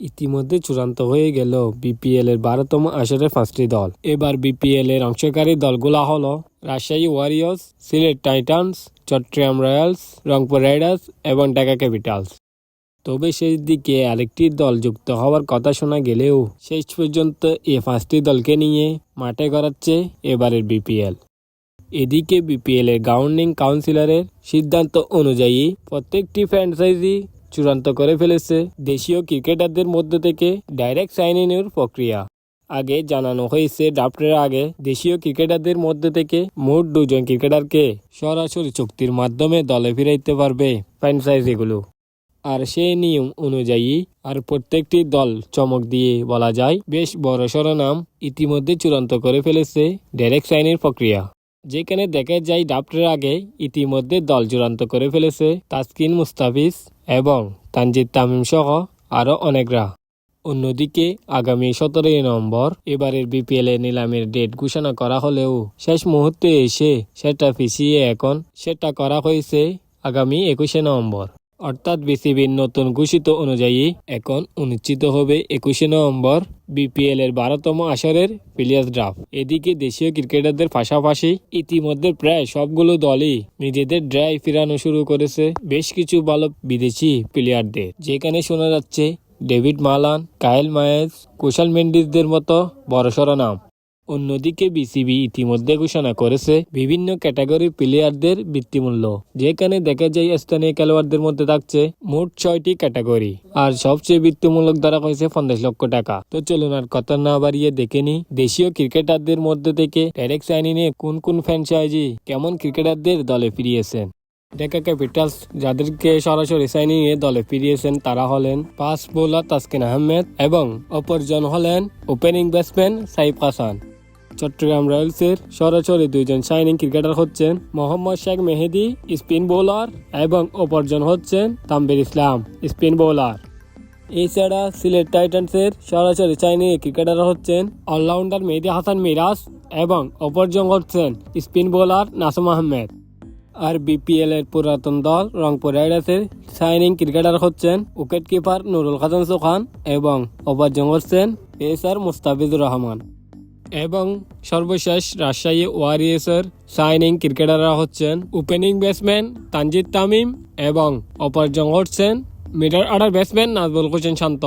ইতিমধ্যে চূড়ান্ত হয়ে গেল বিপিএল এর বারোতম আসরের পাঁচটি দল। এবার বিপিএল এর অংশকারী দলগুলো হলো Rajshahi Warriors, Sylhet Titans, Chattogram Royals, Rangpur Riders এবং ঢাকা ক্যাপিটালস। তবে শেষ দিকে আরেকটি দল যুক্ত হওয়ার কথা শোনা গেলেও শেষ পর্যন্ত এই পাঁচটি দলকে নিয়ে মাঠে গড়াচ্ছে এবারের বিপিএল। এদিকে বিপিএল এর গভর্নিং কাউন্সিলরের সিদ্ধান্ত অনুযায়ী প্রত্যেকটি ফ্র্যাঞ্চাইজি চূড়ান্ত করে ফেলেছে। দেশীয় ক্রিকেটারদের মধ্য থেকে ডাইরেক্ট সাইন ইনের প্রক্রিয়া। আগে জানানো হয়েছে ড্রাফটের আগে দেশীয় ক্রিকেটারদের মধ্যে থেকে মোট দুজন ক্রিকেটারকে সরাসরি চুক্তির মাধ্যমে দলে ফিরাইতে পারবে ফ্র্যাঞ্চাইজিগুলো আর সেই নিয়ম অনুযায়ী আর প্রত্যেকটি দল চমক দিয়ে বলা যায়, বেশ বড়সড় নাম ইতিমধ্যে চূড়ান্ত করে ফেলেছে ডাইরেক্ট সাইনের প্রক্রিয়া। যেখানে দেখা যায় ড্রাফটের আগে ইতিমধ্যে দল চূড়ান্ত করে ফেলেছে তাসকিন মুস্তাফিজ এবং তানজিদ তামিম সহ আরও অনেকরা। অন্যদিকে, আগামী সতেরোই নভেম্বর এবারের বিপিএল এ নিলামের ডেট ঘোষণা করা হলেও শেষ মুহূর্তে এসে সেটা পিছিয়ে এখন সেটা করা হয়েছে আগামী একুশে নভেম্বর। অর্থাৎ বিসিবির নতুন ঘোষিত অনুযায়ী এখন অনুষ্ঠিত হবে একুশে নভেম্বর বিপিএল এর বারোতম আসরের প্লেয়ার্স ড্রাফট। এদিকে দেশীয় ক্রিকেটারদের পাশাপাশি ইতিমধ্যে প্রায় সবগুলো দলই নিজেদের ড্রাই ফিরানো শুরু করেছে বেশ কিছু ভালো বিদেশি প্লেয়ারদের। যেখানে শোনা যাচ্ছে ডেভিড মালান, কায়েল মায়েজ কুশাল মেন্ডিসদের মতো বড়সড় নাম। অন্যদিকে বিসিবি ইতিমধ্যে ঘোষণা করেছে বিভিন্ন ক্যাটাগরির প্লেয়ারদের বৃত্তিমূল্য, যেখানে দেখা যায় স্থানীয় খেলোয়াড়দের মধ্যে থাকছে মোট ছয়টি ক্যাটাগরি। আর সবচেয়ে বৃত্তিমূলক দ্বারা হয়েছে পঞ্চাশ লক্ষ টাকা। তো চলুন আর কথা না বাড়িয়ে দেখে নি দেশীয় ক্রিকেটারদের মধ্যে থেকে ডাইরেক্ট সাইনিংয়ে কোন কোন ফ্র্যাঞ্চাইজি কেমন ক্রিকেটারদের দলে ফিরিয়েছেন? ঢাকা ক্যাপিটালস, যাদেরকে সরাসরি সাইনিং এ দলে ফিরিয়েছেন তারা হলেন পাস বোলার তাসকিন আহমেদ এবং অপরজন হলেন ওপেনিং ব্যাটসম্যান সাইফ হাসান। চট্টগ্রাম রয়্যালসের সরাসরি দুইজন সাইনিং ক্রিকেটার হচ্ছেন মোহাম্মদ শেখ মেহেদি স্পিন বোলার এবং অপরজন হচ্ছেন তাম্বির ইসলাম স্পিন বোলার এছাড়া সিলেট টাইটান্সের সরাসরি চাইনি ক্রিকেটার হচ্ছেন অলরাউন্ডার মেহেদি হাসান মিরাজ এবং অপরজন হচ্ছেন স্পিন বোলার নাসুম আহমেদ। আর বিপিএল এর পুরাতন দল রংপুর রাইডার্সের সাইনিং ক্রিকেটার হচ্ছেন উইকেট কিপার নুরুল হাসান সুখান এবং অপরজন হচ্ছেন পেসার মুস্তাফিজুর রহমান। এবং সর্বশেষ রাজশাহী ওয়ারিয়ার্সের সাইনিং ক্রিকেটাররা হচ্ছেন ওপেনিং ব্যাটসম্যান তানজিদ তামিম এবং অপরজন হচ্ছেন middle order batsman Najmul Hossain Shanto.